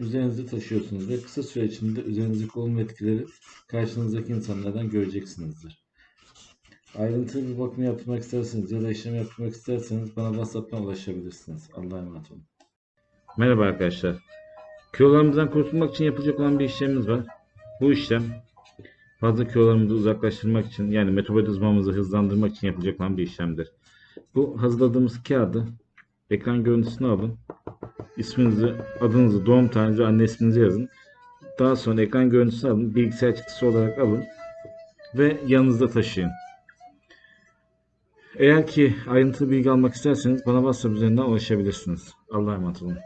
üzerinizde taşıyorsunuz ve kısa süre içinde üzerinizdeki olumlu etkileri karşınızdaki insanlardan göreceksinizdir. Ayrıntılı bir bakım yaptırmak isterseniz ya da işlem yaptırmak isterseniz bana WhatsApp'tan ulaşabilirsiniz. Allah'a emanet olun. Merhaba arkadaşlar. Kilolarımızdan kurtulmak için yapılacak olan bir işlemimiz var. Bu işlem fazla kilolarımızı uzaklaştırmak için yani metabolizmamızı hızlandırmak için yapılacak olan bir işlemdir. Bu hazırladığımız kağıdı ekran görüntüsünü alın. İsminizi, adınızı, doğum tarihinizi, anne isminizi yazın. Daha sonra ekran görüntüsünü alın. Bilgisayar çıktısı olarak alın. Ve yanınızda taşıyın. Eğer ki ayrıntılı bilgi almak isterseniz bana WhatsApp üzerinden ulaşabilirsiniz. Allah'a emanet olun.